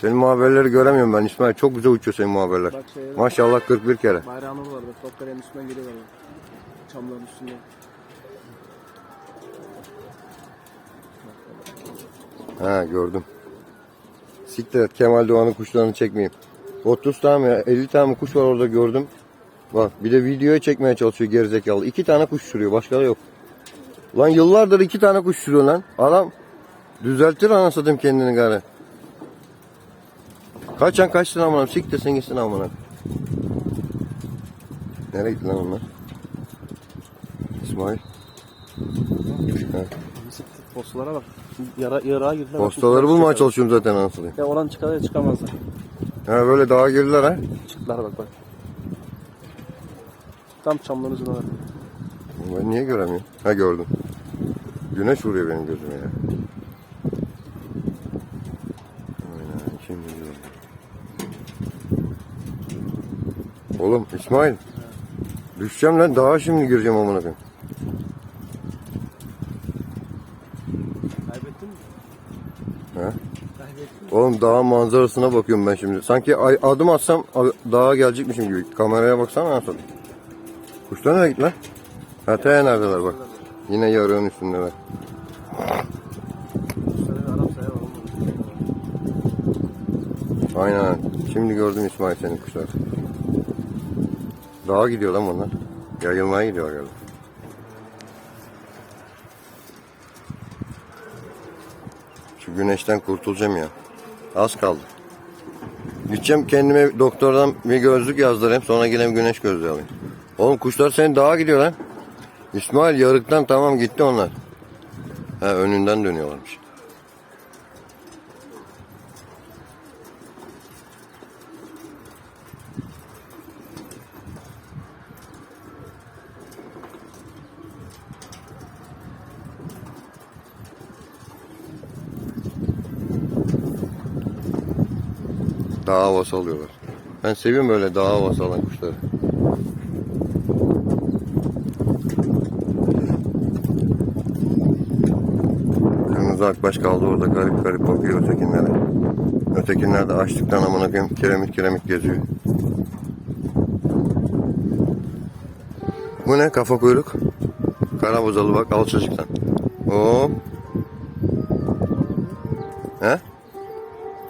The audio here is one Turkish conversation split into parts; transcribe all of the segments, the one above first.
Senin muhaberleri göremiyorum ben İsmail. Çok güzel uçuyor senin muhaberler. Bak şeye bak. Maşallah 41 kere. Bayrağını var bak. Topların üstünden geliyorlar. bak. Çamların üstünden. Ha gördüm. Siktir et Kemal Doğan'ın kuşlarını çekmeyeyim. 30 tane mi 50 tane mi kuş var orada gördüm. Bak bir de videoya çekmeye çalışıyor gerizekalı. İki tane kuş sürüyor başka da yok. Lan yıllardır iki tane kuş sürüyor lan. Adam düzeltir anasını kendini gari. Kaçan kaçsın amına siktirsin gitsin amına. Nereye gitti lan onlar? İsmail. Ha. Postalara bak. Yara, yarağa girdiler. Postaları bulmaya çalışıyorum zaten anasını. Ya olan çıkar ya çıkamazlar. Ha böyle dağa girdiler ha. Çıktılar bak bak. Tam çamların ucuna bak. Ben niye göremiyorum? Ha gördüm. Güneş vuruyor benim gözüme ya. Aynen şimdi gördüm. Oğlum İsmail. Düşeceğim lan daha şimdi gireceğim amına koyayım. Kaybettin mi? Kaybettin Oğlum dağın manzarasına bakıyorum ben şimdi. Sanki adım atsam dağa gelecekmişim gibi. Kameraya baksana nasıl. Kuşlar nereye gitti lan? Ha te neredeler bak. Yine yarığın üstündeler. Aynen. Şimdi gördüm İsmail senin kuşlar. Dağa gidiyor lan bunlar. Yayılmaya gidiyor galiba. Şu güneşten kurtulacağım ya. Az kaldı. Gideceğim kendime doktordan bir gözlük yazdırayım. Sonra geleyim güneş gözlüğü alayım. Oğlum kuşlar senin dağa gidiyor lan. İsmail yarıktan tamam gitti onlar. Ha önünden dönüyorlarmış. Dağ havası alıyorlar. Ben seviyorum böyle dağ havası alan kuşları. Kırmızı akbaş kaldı orada garip garip bakıyor ötekinlere. Ötekinler de açlıktan amına koyayım kiremit kiremit geziyor. Bu ne kafa kuyruk? Karabozalı bak alçacıktan. Hop. He?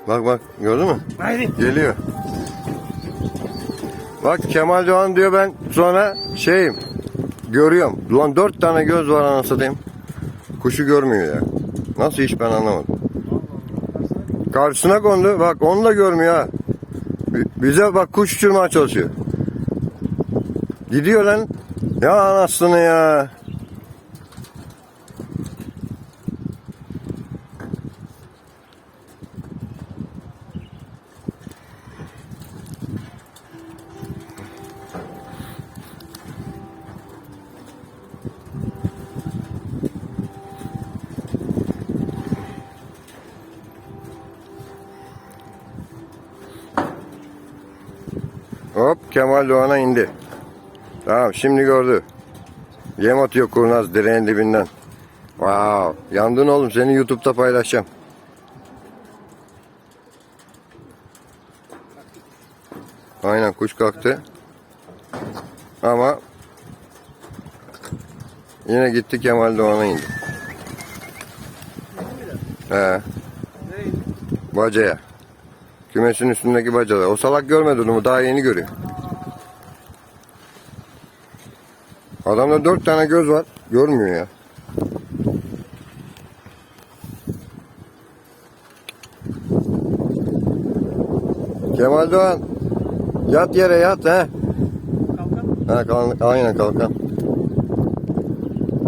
Bak bak gördün mü? Haydi. Geliyor. Bak Kemal Doğan diyor ben sonra şeyim görüyorum. Ulan dört tane göz var anasını satayım. Kuşu görmüyor ya. Nasıl iş ben anlamadım. Karşısına kondu. Bak onu da görmüyor ha. Bi- Bize bak kuş uçurmaya çalışıyor. Gidiyor lan. Ya anasını ya. Hop Kemal Doğan'a indi. Tamam şimdi gördü. Yem atıyor kurnaz direğin dibinden. Wow. Yandın oğlum seni YouTube'da paylaşacağım. Aynen kuş kalktı. Ama yine gitti Kemal Doğan'a indi. He. Bacaya. Kümesin üstündeki bacada. O salak görmedi onu daha yeni görüyor. Adamda dört tane göz var. Görmüyor ya. Kemal Doğan. Yat yere yat he. Ha, kalk, aynen kalkan.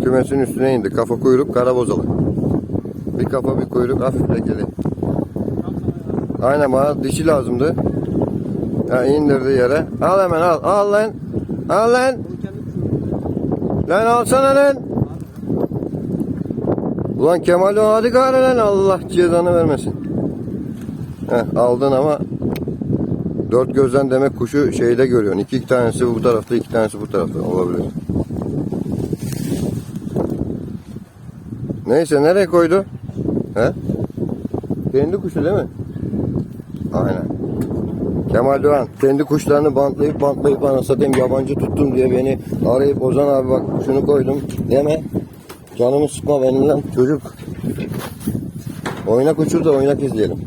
Kümesin üstüne indi. Kafa kuyruk kara bozalı. Bir kafa bir kuyruk hafif lekeli. Aynen bana dişi lazımdı. Ha, indirdi yere. Al hemen al. Al lan. Al lan. Lan alsana lan. Ulan Kemal o hadi gari lan Allah cezanı vermesin. Heh, aldın ama dört gözden demek kuşu şeyde görüyorsun. İki, iki tanesi bu tarafta, iki tanesi bu tarafta olabilir. Neyse nereye koydu? He? Kendi kuşu değil mi? Aynen. Kemal Doğan kendi kuşlarını bantlayıp bantlayıp bana satayım yabancı tuttum diye beni arayıp Ozan abi bak şunu koydum deme. Canımı sıkma benimle çocuk. Oynak uçur da oynak izleyelim.